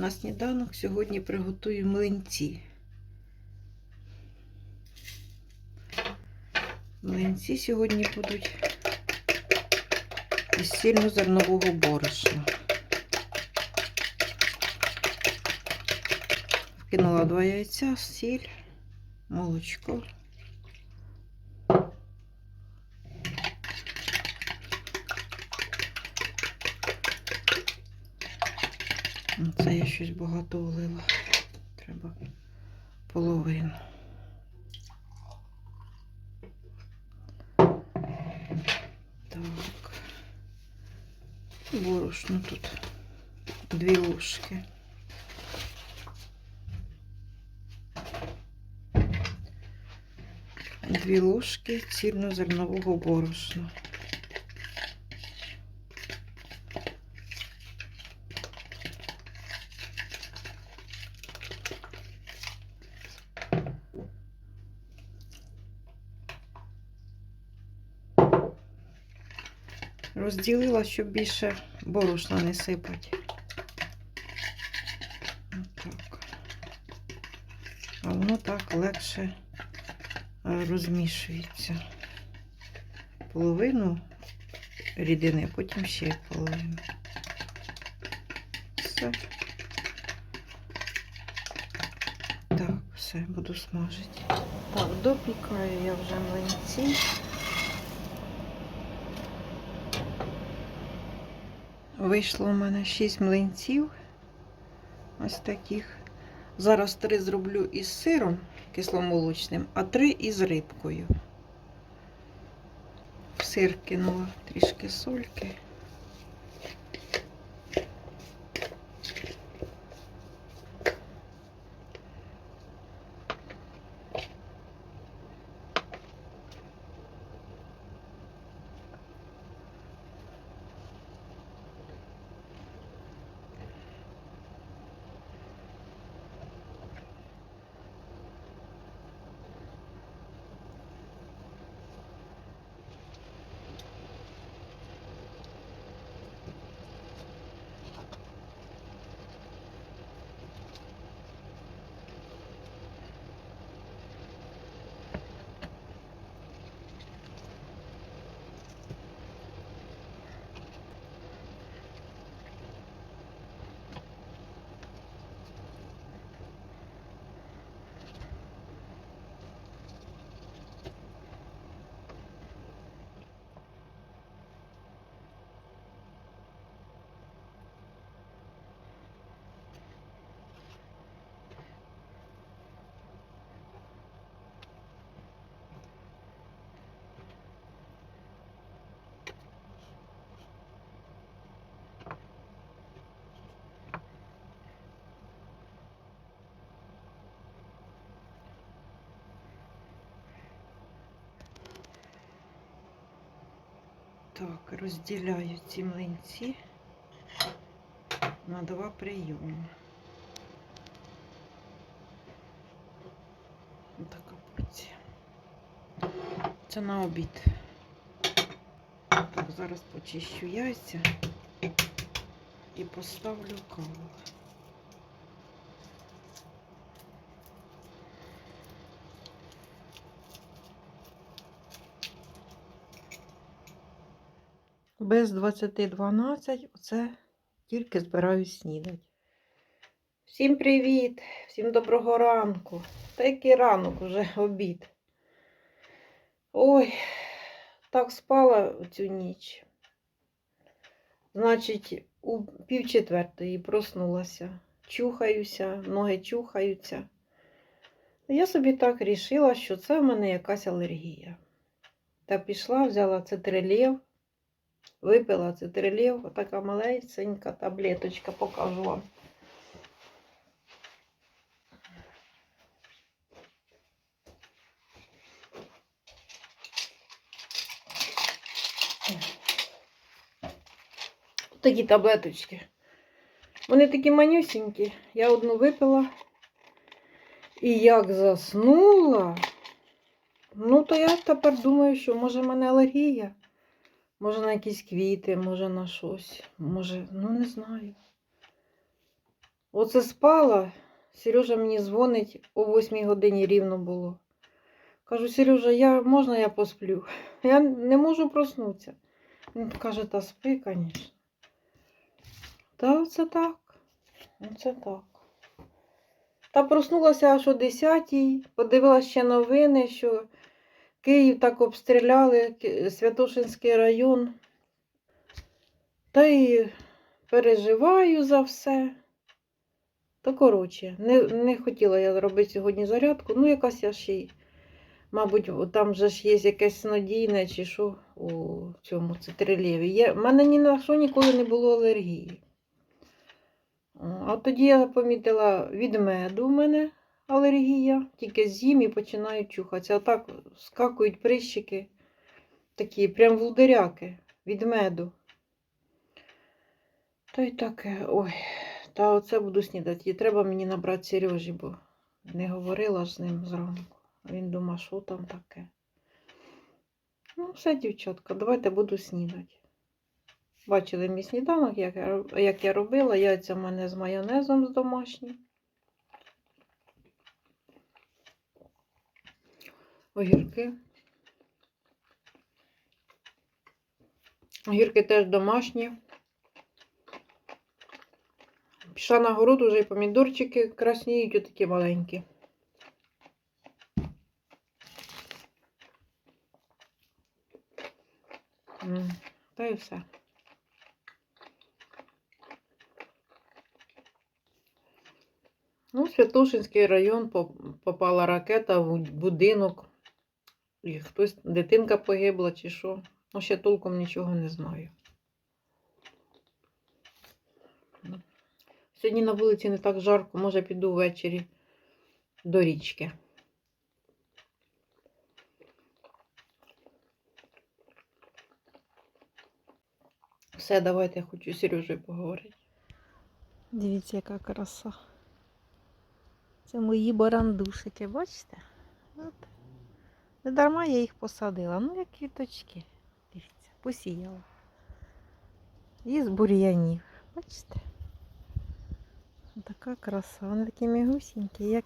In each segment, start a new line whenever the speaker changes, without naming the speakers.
На сніданок сьогодні приготую млинці. Млинці сьогодні будуть із сильнозернового борошна. Вкинула два яйця, сіль, молочко. Це я щось багато влила. Треба половину. Так. Борошно тут дві ложки. Дві ложки цільнозернового борошна. Розділила, щоб більше борошна не сипати. Отак. А воно так легше е, розмішується. Половину рідини, потім ще половину. Все. Так, все, буду смажити. Так, допікаю я вже млинці. Вийшло у мене 6 млинців. Ось таких. Зараз три зроблю із сиром кисломолочним, а три із рибкою. В сир кинула трішки сольки. Так, розділяю ці млинці на два прийоми. Така порція. Це на обід. Так, зараз почищу яйця і поставлю каву. Без 20.12 оце тільки збираюсь снідати. Всім привіт! Всім доброго ранку. Та який ранок уже обід. Ой, так спала цю ніч. Значить, у пів четвертої проснулася. Чухаюся, ноги чухаються. Я собі так рішила, що це в мене якась алергія. Та пішла, взяла цитрилєв. Випила цитрилів, отака малесенька таблеточка, покажу вам. Такі таблеточки. Вони такі манюсінькі. Я одну випила. І як заснула, ну то я тепер думаю, що може в мене алергія. Може на якісь квіти, може на щось. Може, ну не знаю. Оце спала. Сережа мені дзвонить о 8 годині рівно було. Кажу, Сережа, я, можна я посплю? Я не можу проснутися. Він каже, та спи, звісно. Та це так. Оце так. Та проснулася аж о 10-й, подивилася ще новини, що Київ так обстріляли, Святошинський район. Та й переживаю за все. Та коротше, не, не хотіла я робити сьогодні зарядку. Ну, якась я ще й, мабуть, там же ж є якесь снодійне чи що у цьому цитрилєві. В мене ні на що ніколи не було алергії. А тоді я помітила від меду в мене алергія, тільки з'їм і починаю чухатися. А так скакують прищики, такі прям вударяки від меду. Та й таке, ой, та оце буду снідати. І треба мені набрати Сережі, бо не говорила з ним зранку. Він думає, що там таке. Ну, все, дівчатка, давайте буду снідати. Бачили мій сніданок, як я, як я робила. Яйця в мене з майонезом з домашнім. Огірки. Огірки теж домашні. Пішла на город, уже і помідорчики красніють, отакі маленькі. Та і все. Ну, Святошинський район попала ракета в будинок. І хтось, дитинка погибла чи що. Ну, ще толком нічого не знаю. Ну. Сьогодні на вулиці не так жарко, може піду ввечері до річки. Все, давайте я хочу з Сережею поговорити.
Дивіться, яка краса. Це мої барандушики, бачите? От. Не дарма я їх посадила. Ну, як квіточки. Дивіться, посіяла. І з бур'янів. Бачите? Така краса. Вони такі мігусінькі, як.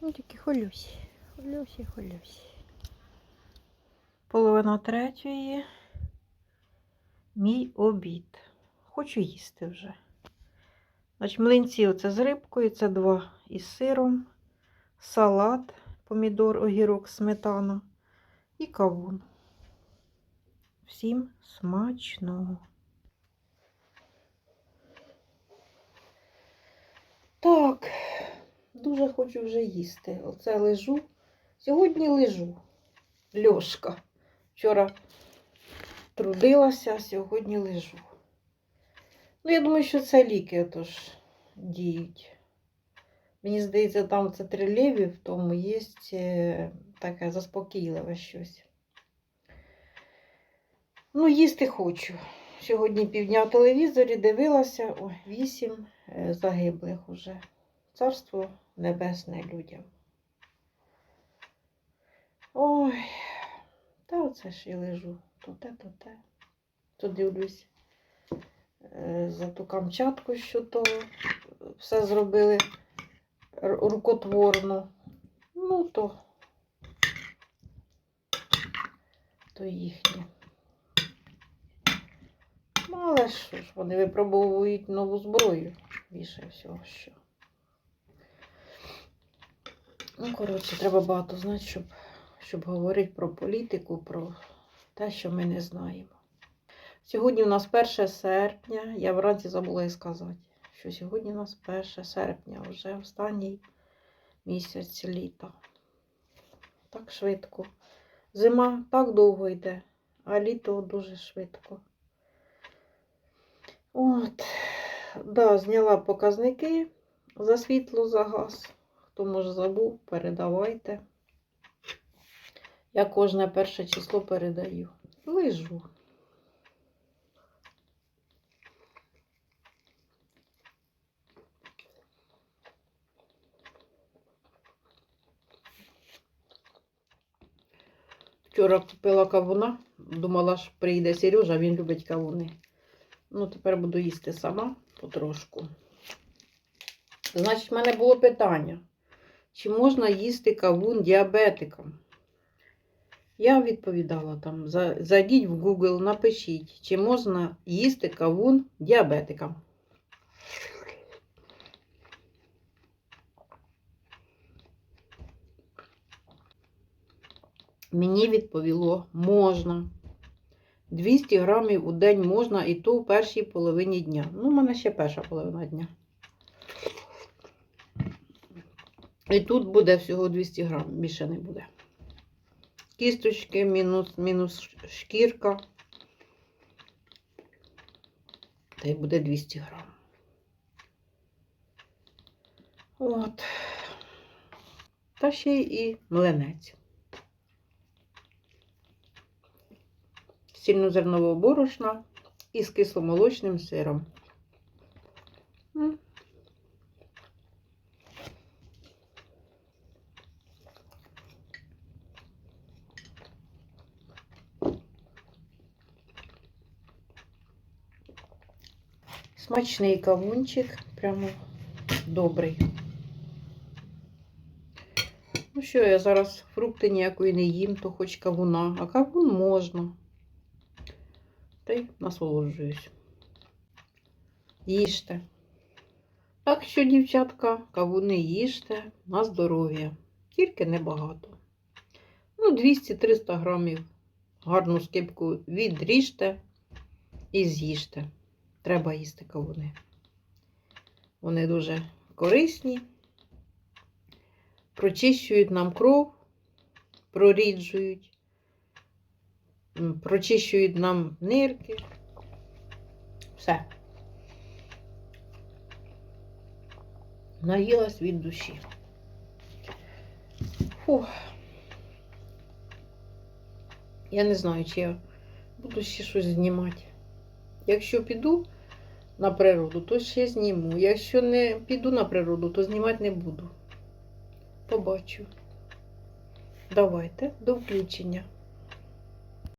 Ну, тільки холюсі. Холюсі, холюсі. Половина третьої. Мій обід. Хочу їсти вже. Значить, млинці оце з рибкою, це два із сиром, салат, помідор, огірок, сметана і кавун. Всім смачного.
Так, дуже хочу вже їсти. Оце лежу. Сьогодні лежу. Льошка. Вчора трудилася, а сьогодні лежу. Ну, я думаю, що це ліки отож діють. Мені здається, там це трилєві, в тому є е, таке заспокійливе щось. Ну, їсти хочу. Сьогодні півдня в телевізорі дивилася, ой, вісім е, загиблих уже. Царство небесне людям. Ой, та оце ж і лежу. То те, то те. То дивлюсь е, за ту Камчатку, що то все зробили р- рукотворно. Ну, то, то їхнє. Ну, але що ж, вони випробовують нову зброю більше всього, що. Ну, коротше, треба багато знати, щоб, щоб говорити про політику, про те, що ми не знаємо. Сьогодні у нас 1 серпня. Я вранці забула і сказати, що сьогодні у нас 1 серпня, вже останній місяць літа. Так швидко. Зима так довго йде, а літо дуже швидко. От, да, зняла показники за світло, за газ. Хто може забув, передавайте. Я кожне перше число передаю. Лежу. Вчора купила кавуна, думала, що прийде Сережа, він любить кавуни. Ну, тепер буду їсти сама потрошку. Значить, в мене було питання, чи можна їсти кавун діабетикам? Я відповідала там, зайдіть в Google, напишіть, чи можна їсти кавун діабетикам. Мені відповіло, можна. 200 грамів у день можна, і то в першій половині дня. Ну, у мене ще перша половина дня. І тут буде всього 200 грамів, більше не буде. Кісточки, мінус, мінус шкірка. Та й буде 200 грам. От. Та ще і млинець. Сільнозернового борошна із кисломолочним сиром. Смачний кавунчик, прямо добрий. Ну що, я зараз фрукти ніякої не їм, то хоч кавуна, а кавун можна. Та й насолоджуюсь. Їжте. Так що, дівчатка, кавуни їжте на здоров'я. Тільки небагато. Ну, 200-300 грамів гарну скипку відріжте і з'їжте. Треба їсти кавуни. Вони дуже корисні, прочищують нам кров, проріджують, прочищують нам нирки. Все. Наїлась від душі. Фух. Я не знаю, чи я буду ще щось знімати. Якщо піду на природу, то ще зніму. Якщо не піду на природу, то знімати не буду. Побачу. Давайте, до включення.